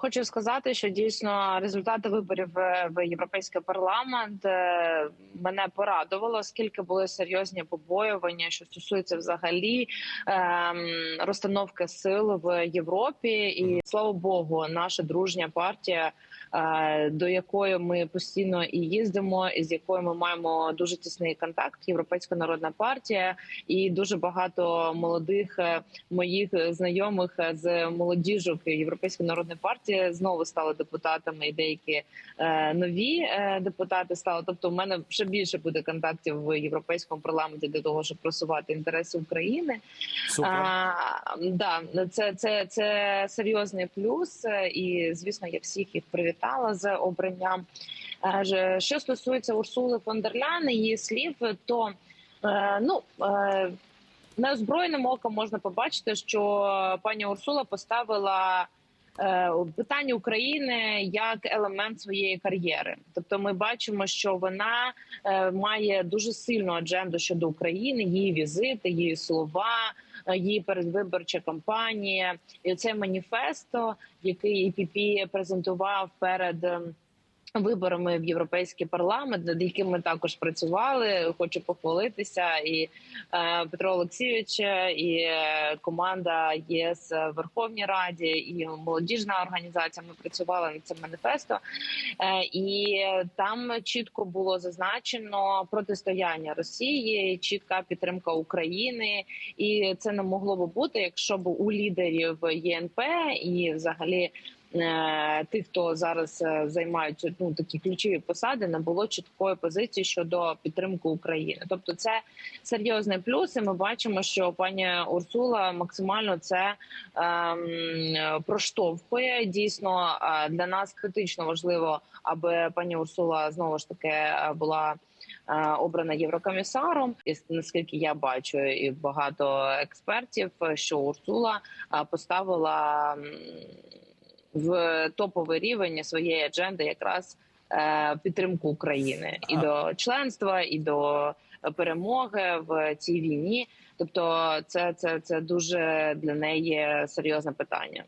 Хочу сказати, що дійсно результати виборів е, в європейський парламент е, мене порадувало, оскільки були серйозні побоювання, що стосується взагалі ем, розстановки сил в Європі, і слава Богу, наша дружня партія. е, До якої ми постійно і їздимо, і з якою ми маємо дуже тісний контакт. Європейська народна партія, і дуже багато молодих моїх знайомих з молодіжок Європейської народної партії знову стали депутатами, і деякі е, нові е, депутати стали. Тобто, в мене ще більше буде контактів в європейському парламенті для того, щоб просувати інтереси України. Супер. А, да, це, це, це серйозний плюс, е, і звісно, я всіх їх привітала з обранням. Е, Що стосується Урсули фон дер її слів, то е, ну. е, Неозброєним оком можна побачити, що пані Урсула поставила е, питання України як елемент своєї кар'єри. Тобто, ми бачимо, що вона е, має дуже сильну адженду щодо України, її візити, її слова, е, її передвиборча кампанія, і цей маніфесто, який ІПП презентував перед. Виборами в європейський парламент, над яким ми також працювали. Хочу похвалитися і е, Петро Олексійович, і е, команда ЄС в Верховній Раді, і молодіжна організація. Ми працювали над цим маніфесто, Е, і там чітко було зазначено протистояння Росії, чітка підтримка України, і це не могло би бути, якщо б у лідерів ЄНП і взагалі. Е, Тих, хто зараз е, займають ну такі ключові посади, не було чіткої позиції щодо підтримки України. Тобто, це серйозний плюс. І ми бачимо, що пані Урсула максимально це ем, проштовхує. Дійсно е, для нас критично важливо, аби пані Урсула знову ж таки була. Обрана єврокомісаром, і наскільки я бачу, і багато експертів, що Урсула поставила в топовий рівень своєї адженди якраз е, підтримку України і до членства, і до перемоги в цій війні. Тобто, це, це, це дуже для неї серйозне питання.